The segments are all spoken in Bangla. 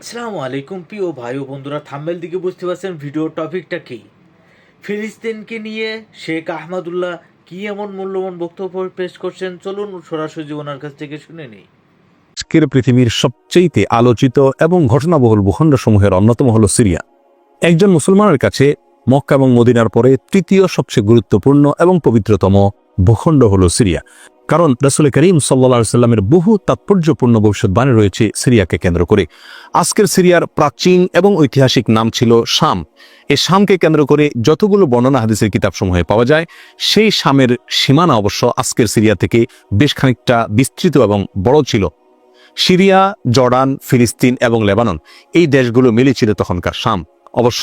আসসালামু আলাইকুম, প্রিয় ভাই ও বন্ধুরা, থাম্বেল দিকে বুঝতে পারছেন ভিডিও টপিকটা কি? ফিলিস্তিনকে নিয়ে শেখ আহমদুল্লাহ কি এমন মূল্যবান বক্তব্য পেশ করছেন? চলুন সরাসরি ওনার কাছ থেকে শুনে নিই। আজকের পৃথিবীর সবচেয়ে আলোচিত এবং ঘটনাবহুল ভূখণ্ডসমূহের অন্যতম হল সিরিয়া। একজন মুসলমানের কাছে মক্কা এবং মদিনার পরে তৃতীয় সবচেয়ে গুরুত্বপূর্ণ এবং পবিত্রতম ভূখণ্ড হল সিরিয়া। কারণ রাসুল করিম সাল্লা সাল্লামের বহু তাৎপর্যপূর্ণ ভবিষ্যৎবাণী রয়েছে সিরিয়াকে কেন্দ্র করে। আজকের সিরিয়ার প্রাচীন এবং ঐতিহাসিক নাম ছিল শাম। এই শামকে কেন্দ্র করে যতগুলো বর্ণনা হাদিসের কিতাবসমূহে পাওয়া যায়, সেই শামের সীমানা অবশ্য আজকের সিরিয়া থেকে বেশ খানিকটা বিস্তৃত এবং বড় ছিল। সিরিয়া, জর্ডান, ফিলিস্তিন এবং লেবানন এই দেশগুলো মিলে ছিল তখনকার শাম। অবশ্য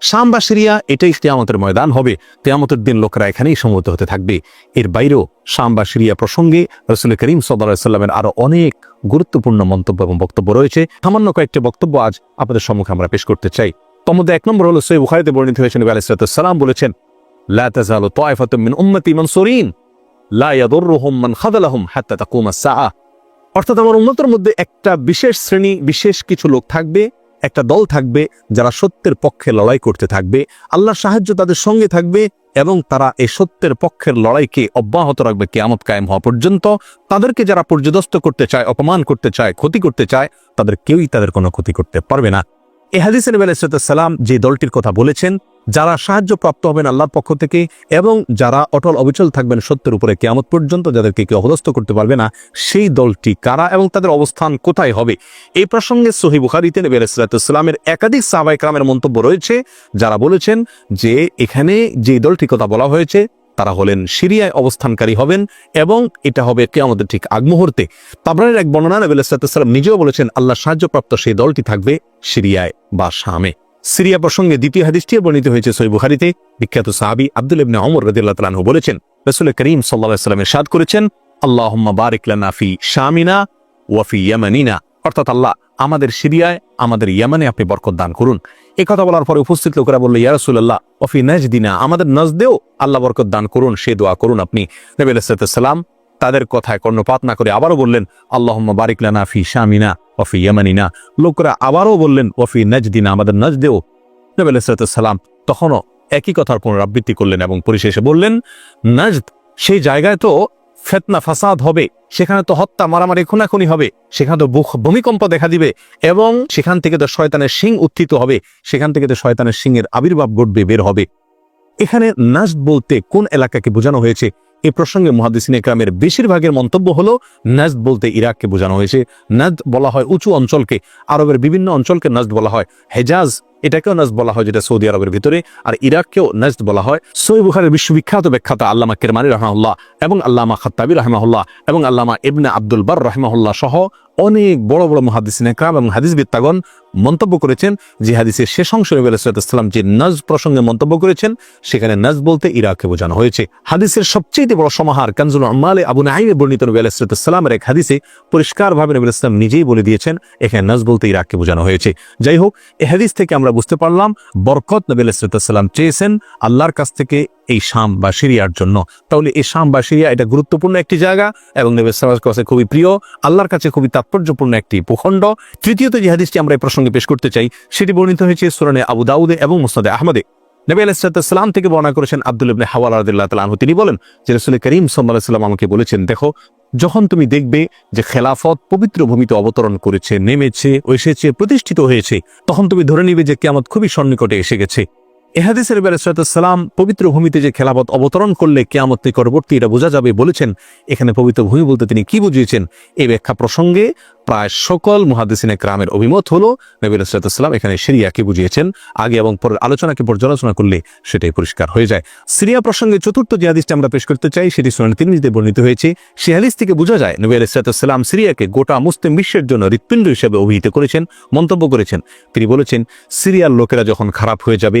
শাম বা সিরিয়া, এটাই তেয়ামতের ময়দান হবে। তেয়ামতের দিন লোকেরা এখানেই সমবেত হতে থাকবে। এর বাইরেও শাম বা সিরিয়া প্রসঙ্গে রসুল করিম সাল্লামের আরও অনেক গুরুত্বপূর্ণ মন্তব্য এবং বক্তব্য রয়েছে। সামান্য কয়েকটি বক্তব্য আজ আপনাদের সম্মুখে আমরা পেশ করতে চাই। তমধ্যে এক নম্বর হলো সৈয় বুখারিতে বর্ণিত হয়েছেন আলাইসালাম বলেছেন অর্থাৎ আমার উন্নতর মধ্যে একটা বিশেষ শ্রেণি, বিশেষ কিছু লোক থাকবে একটা দল থাকবে যারা সত্যের পক্ষে লড়াই করতে থাকবে, আল্লাহর সাহায্য তাদের সঙ্গে থাকবে এবং তারা এই সত্যের পক্ষের লড়াইকে অব্যাহত রাখবে কেয়ামত কায়েম হওয়া পর্যন্ত। তাদেরকে যারা পর্যদস্ত করতে চায়, অপমান করতে চায়, ক্ষতি করতে চায়, তাদের কেউই তাদের কোনো ক্ষতি করতে পারবে না। এ হাদিসের নবী সালাম যে দলটির কথা বলেছেন যারা সাহায্য প্রাপ্ত হবেন আল্লাহর পক্ষ থেকে এবং যারা অটল অবিচল থাকবেন সত্যের উপরে কেয়ামত পর্যন্ত যাদেরকে কেউ অপদস্থ করতে পারবে না, সেই দলটি কারা এবং তাদের অবস্থান কোথায় হবে? এই প্রসঙ্গে সহি বুখারিতে নবী আলাইসালামের একাধিক সাহাবাইকরামের মন্তব্য রয়েছে, যারা বলেছেন যে এখানে যে দলটি কথা বলা হয়েছে, তারা হলেন সিরিয়ায় অবস্থানকারী হবেন এবং এটা হবে কেয়ামতের ঠিক আগ মুহূর্তে। তাবরানের এক বর্ণনা নবী আলাইসালাম নিজেও বলেছেন, আল্লাহ সাহায্যপ্রাপ্ত সেই দলটি থাকবে সিরিয়ায় বা শামে। সিরিয়া প্রসঙ্গে দ্বিতীয় হাদিসটি বর্ণিত হয়েছে সই বুখারিতে। বিখ্যাত সাহাবি আব্দুল ইবনে ওমর রাদিয়াল্লাহু তাআলা আনহু বলেছেন, রাসূল করিম সাল্লাল্লাহু আলাইহি সাল্লাম ইরশাদ করেছেন, আল্লাহুম্মা বারিক লানা ফি শামিনা ওয়া ফি ইয়ামানিনা। অর্থাৎ আল্লাহ আমাদের সিরিয়ায়, আমাদের ইয়ামানে আপনি বরকত দান করুন। এই কথা বলার পরে উপস্থিত লোকেরা বলল, ইয়া রাসূলুল্লাহ, ওয়া ফি নাজদিনা। আমাদের নজদেও আল্লাহ বরকত দান করুন, সে দোয়া করুন আপনি। নবী আলাইহিস সালাম তাদের কথায় কর্ণপাত না করে আবারও বললেন, আল্লাহুম্মা বারিক লানা ফি শামিনা ওয়া ফি ইয়ামানিনা। লোকরা আবারও বললেন, ওয়া ফি নাজদিনা, আমাদের নজদেও। নবী আলাইসালাম তখনও একই কথার পুনরাবৃত্তি করলেন এবং পরিশেষে বললেন, নাজদ, সেই জায়গায় তো ফেতনা, ফাসাদ হবে, সেখানে তো হত্যা, মারামারি, খুনাখুনি হবে, সেখানে তো ভূমিকম্প দেখা দিবে এবং সেখান থেকে তো শয়তানের সিং উত্থিত হবে, সেখান থেকে তো শয়তানের সিংয়ের আবির্ভাব ঘটবে, বের হবে। এখানে নাজদ বলতে কোন এলাকাকে বোঝানো হয়েছে? এই প্রসঙ্গে মহাদিসিন একরামের বেশিরভাগের মন্তব্য হল, নাজদ বলতে ইরাককে বোঝানো হয়েছে। নাজদ বলা হয় উঁচু অঞ্চলকে, আরবের বিভিন্ন অঞ্চলকে নাজদ বলা হয়। হেজাজ এটাকেও নাজদ বলা হয় যেটা সৌদি আরবের ভিতরে, আর ইরাককেও নাজদ বলা হয়। সই বুখারের বিশ্ববিখ্যাত ব্যাখ্যাতা আল্লামা কেরমানি রহমাউল্লাহ এবং আল্লামা খাত্তাবি রহমাহুল্লাহ এবং আল্লামা ইবনে আব্দুল বার রহমাহুল্লাহ সহ অনেক বড় বড় মহাদিসিন একরাম এবং হাদিস বিত্তাগণ মন্তব্য করেছেন যে হাদিসের শেষ অংশ নবী আলাইসালাম যে নজ প্রসঙ্গে মন্তব্য করেছেন, সেখানে নজ বলতে ইরাককে বোঝানো হয়েছে। হাদিসের সবচেয়ে বড় সমাহার কানজুল আমালে আবু নাইমে বর্ণিত নবী আলাইসালামের এক হাদিসে পরিষ্কারভাবে নবী ইসলাম নিজেই বলে দিয়েছেন, এখানে নজ বলতে ইরাককে বোঝানো হয়েছে। যাই হোক এই হাদিস থেকে আমরা বুঝতে পারলাম, বরকত নবী আলাইসালাম চেয়েছেন আল্লাহর কাছ থেকে এই শাম বা সিরিয়ার জন্য। তাহলে এই শাম বা সিরিয়া এটা গুরুত্বপূর্ণ একটি জায়গা এবং নবী সালামের কাছে খুবই প্রিয়, আল্লাহর কাছে খুবই তাৎপর্যপূর্ণ একটি ভূখণ্ড। তৃতীয়ত যে হাদিসটি আমরা এই প্রসঙ্গে পেশ করতে চাই, সেটি বর্ণিত হয়েছে সুরানে আবু দাউদে এবং মুসনাদে আহমদে। নবী আলাইসালাম থেকে বর্ণনা করেছেন আব্দুল ইবনে হাওয়াল রাদিল্লাহ তালাহ তিনি বলেন যে রসুল করিম সাল্লাহ সাল্লাম আমাকে বলেছেন, দেখো যখন তুমি দেখবে যে খেলাফত পবিত্র ভূমিতে অবতরণ করেছে, নেমেছে এসেছে, প্রতিষ্ঠিত হয়েছে, তখন তুমি ধরে নিবে যে কেমন খুবই সন্নিকটে এসে গেছে। এহাদিসের সালাম পবিত্র ভূমিতে যে খেলাফত অবতরণ করলে কেয়ামত নিকটবর্তী এটা বোঝা যাবে বলেছেন। এখানে পবিত্র ভূমি বলতে তিনি কি বুঝিয়েছেন? এই ব্যাখ্যা প্রসঙ্গে প্রায় সকল মুহাদ্দিসিনে ক্রামের অভিমত হল, নবী সালাম এখানে সিরিয়াকে বুঝিয়েছেন। আগে এবং পরের আলোচনাকে পর্যালোচনা করলে সেটাই পরিষ্কার হয়ে যায়। সিরিয়া প্রসঙ্গে চতুর্থ যে হাদিসটি আমরা পেশ করতে চাই, সেটি সোনান তিরমিজিতে বর্ণিত হয়েছে। সে হাদিস থেকে বোঝা যায়, নবী সালাম সিরিয়াকে গোটা মুসলিম বিশ্বের জন্য হৃৎপিণ্ড হিসেবে অভিহিত করেছেন, মন্তব্য করেছেন। তিনি বলেছেন, সিরিয়ার লোকেরা যখন খারাপ হয়ে যাবে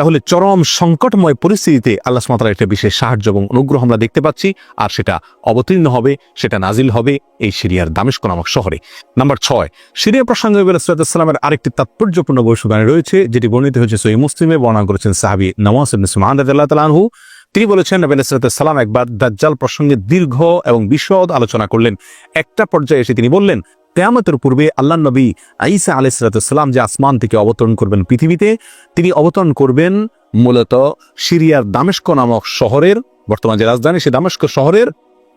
তাহলে চরম সংকটময় পরিস্থিতিতে আল্লাহ সুমাতার একটা বিশেষ সাহায্য এবং অনুগ্রহ আমরা দেখতে পাচ্ছি, আর সেটা অবতীর্ণ হবে, সেটা নাজিল হবে এই সিরিয়ার দামেস্ক নামক শহরে। নাম্বার ছয়, সিরিয়া প্রসঙ্গে সালামের আরেকটি তাৎপর্যপূর্ণ বৈশাখী রয়েছে, যেটি বর্ণিত হয়েছে সই মুসলিমে, বর্ণনা করেছেন সাহাবি নওয়াজ তিনি বলেছেন, নবী সালাম একবার দাজ্জাল প্রসঙ্গে দীর্ঘ এবং বিশদ আলোচনা করলেন। একটা পর্যায়ে এসে তিনি বললেন কেয়ামতের পূর্বে আল্লাহ নবী আইসা আলাইসালাম যে আসমান থেকে অবতরণ করবেন পৃথিবীতে, তিনি অবতরণ করবেন মূলত সিরিয়ার দামেস্ক নামক শহরের, বর্তমান যে রাজধানী সে দামেস্ক শহরের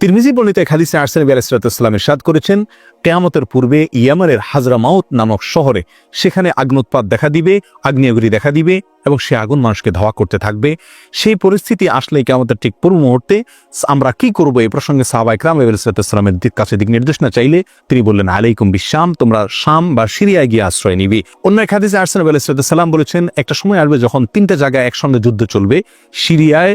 তিরমিজি বর্ণিত এক হাদিসে আরসেন আলাইসালাম ইরশাদ করেছেন, কেয়ামতের পূর্বে ইয়ামারের হাজরা মাউত নামক শহরে সেখানে আগ্নোৎপাত দেখা দিবে, আগ্নেয়গিরি দেখা দিবে এবং সে আগুন মানুষকে ধাওয়া করতে থাকবে। সেই পরিস্থিতি আসলে কেয়ামতের ঠিক পূর্ব মুহূর্তে আমরা কি করব এই প্রসঙ্গে সাহাবা ইকরাম আলাইসালামের কাছে দিক নির্দেশনা চাইলে তিনি বললেন, আলাইকুম বিশ্বাম তোমরা শাম বা সিরিয়ায় গিয়ে আশ্রয় নিবি। অন্য এক হাদিসে আরসেন আলাইসালাম বলেছেন, একটা সময় আসবে যখন তিনটা জায়গায় একসঙ্গে যুদ্ধ চলবে, সিরিয়ায়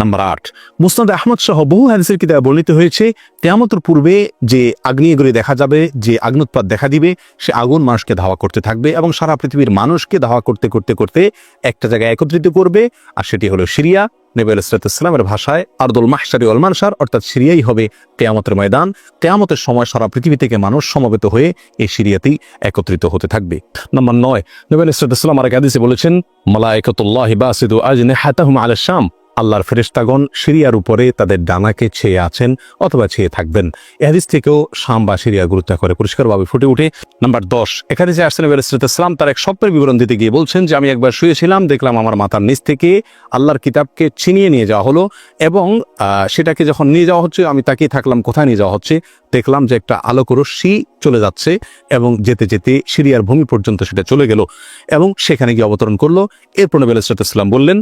নাম্বার আট। মুসনাদ আহমদ সহ বহু হাদিসের কিতাবে বর্ণিত হয়েছে তেয়ামতের পূর্বে যে আগ্নেয়গুলি দেখা যাবে, যে আগ্নোৎপাত দেখা দিবে, সে আগুন মানুষকে ধাওয়া করতে থাকবে এবং সারা পৃথিবীর মানুষকে ধাওয়া করতে করতে করতে একটা জায়গায় একত্রিত করবে আর সেটি হলো সিরিয়া। নেবে আলাইসালামের ভাষায়, আর্দুল মাহসারি অলমানসার অর্থাৎ সিরিয়াই হবে তেয়ামতের ময়দান। কেয়ামতের সময় সারা পৃথিবী থেকে মানুষ সমবেত হয়ে এই সিরিয়াতেই একত্রিত হতে থাকবে। নম্বর নয়, নবী আলাইসালাম আর হাদিসে বলেছেন, মালায়কতুল্লাহ বাসিদু আজনে হাতাহুম আল শাম আল্লাহর ফেরিস্তাগণ সিরিয়ার উপরে তাদের ডানাকে ছেয়ে আছেন অথবা ছেয়ে থাকবেন। এহাদিস থেকেও শাম বা সিরিয়া গুরুত্ব করে পরিষ্কারভাবে ফুটে উঠে। নাম্বার দশ এখানে যে আসেন ইসলাম তার এক স্বপ্নের বিবরণ দিতে গিয়ে বলছেন যে, আমি একবার শুয়েছিলাম, দেখলাম আমার মাথার নিচ থেকে আল্লাহর কিতাবকে ছিনিয়ে নিয়ে যাওয়া হলো এবং সেটাকে যখন নিয়ে যাওয়া হচ্ছে, আমি তাকিয়ে থাকলাম কোথায় নিয়ে যাওয়া হচ্ছে? দেখলাম যে একটা আলোক রশ্মি চলে যাচ্ছে এবং যেতে যেতে সিরিয়ার ভূমি পর্যন্ত সেটা চলে গেল এবং সেখানে গিয়ে অবতরণ করল। এরপর নবী আলাইসালাম বললেন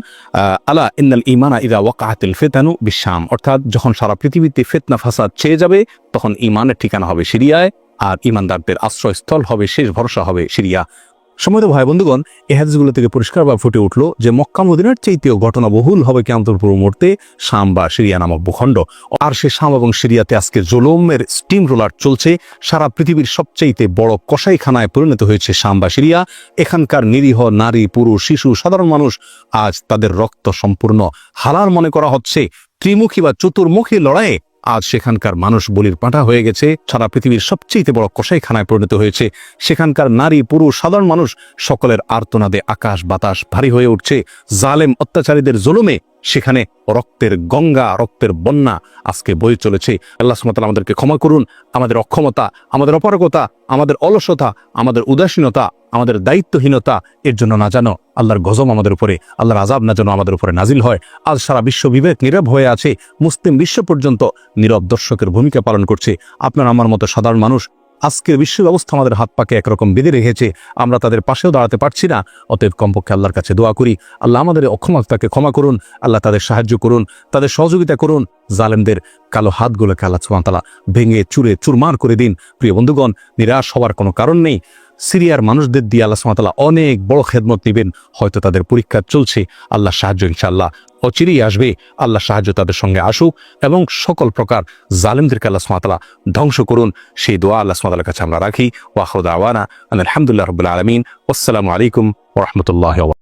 আলা ইন্নাল ইমানা ইরা ওয়াকাতিল ফেতানু বিশ্বাম অর্থাৎ যখন সারা পৃথিবীতে ফেতনা ফাসাদ চেয়ে যাবে, তখন ইমানের ঠিকানা হবে সিরিয়ায় আর ইমানদারদের আশ্রয়স্থল হবে, শেষ ভরসা হবে সিরিয়া। সময় ভাই বন্ধুগণ, এই হাদিসগুলো থেকে পরিষ্কারভাবে ফুটে উঠল যে মক্কা মদিনার চাইতেও ঘটনা বহুল হবে কেমন পূর্ব মুহূর্তে শাম বা সিরিয়া নামক ভূখণ্ড। আর সে শাম এবং সিরিয়াতে আজকে জোলমের স্টিম রোলার চলছে। সারা পৃথিবীর সবচাইতে বড় কসাইখানায় পরিণত হয়েছে শাম বা সিরিয়া। এখানকার নিরীহ নারী, পুরুষ, শিশু, সাধারণ মানুষ আজ তাদের রক্ত সম্পূর্ণ হালার মনে করা হচ্ছে। ত্রিমুখী বা চতুর্মুখী লড়াইয়ে আজ সেখানকার মানুষ বলির পাঁঠা হয়ে গেছে। সারা পৃথিবীর সবচেয়ে বড় কষাইখানায় পরিণত হয়েছে। সেখানকার নারী, পুরুষ, সাধারণ মানুষ সকলের আর্তনাদে আকাশ বাতাস ভারী হয়ে উঠছে। জালেম অত্যাচারীদের জুলুমে সেখানে রক্তের গঙ্গা, রক্তের বন্যা আজকে বয়ে চলেছে। আল্লাহ সুমতাল আমাদেরকে ক্ষমা করুন। আমাদের অক্ষমতা, আমাদের অপারগতা, আমাদের অলসতা, আমাদের উদাসীনতা, আমাদের দায়িত্বহীনতা, এর জন্য না জানো আল্লাহর গজম আমাদের উপরে, আল্লাহর আজাব না যেন আমাদের উপরে নাজিল হয়। আজ সারা বিশ্ব বিবেক নীরব হয়ে আছে। মুসলিম বিশ্ব পর্যন্ত নীরব দর্শকের ভূমিকা পালন করছে। আপনার আমার মতো সাধারণ মানুষ আজকের বিশ্ব ব্যবস্থা আমাদের হাত পাকে একরকম বেঁধে রেখেছে। আমরা তাদের পাশেও দাঁড়াতে পারছি না। অতএব কমপক্ষে আল্লাহর কাছে দোয়া করি। আল্লাহ আমাদের অক্ষমতাকে ক্ষমা করুন। আল্লাহ তাদের সাহায্য করুন। তাদের সহযোগিতা করুন। জালেমদের কালো হাতগুলোকে আল্লাহ সুমাতালা ভেঙে চুরে চুরমার করে দিন। প্রিয় বন্ধুগণ, নিরাশ হওয়ার কোনো কারণ নেই। সিরিয়ার মানুষদের দিয়ে আল্লাহ সুমাতাল্লাহ অনেক বড় খেদমত নেবেন। হয়তো তাদের পরীক্ষা চলছে আল্লাহ সাহায্য ইনশাল্লাহ অচিরেই আসবে আল্লাহ সাহায্য তাদের সঙ্গে আসুক এবং সকল প্রকার জালিমদেরকে আল্লাহ সুমাতালা ধ্বংস করুন। সেই দোয়া আল্লাহ সুমাতালার কাছে আমরা রাখি। ওয়াহদ আওয়ানা আলহামদুলিল্লাহ রবুল্লা আলমিন। আসসালামু আলাইকুম ওরহমতুল্লাহ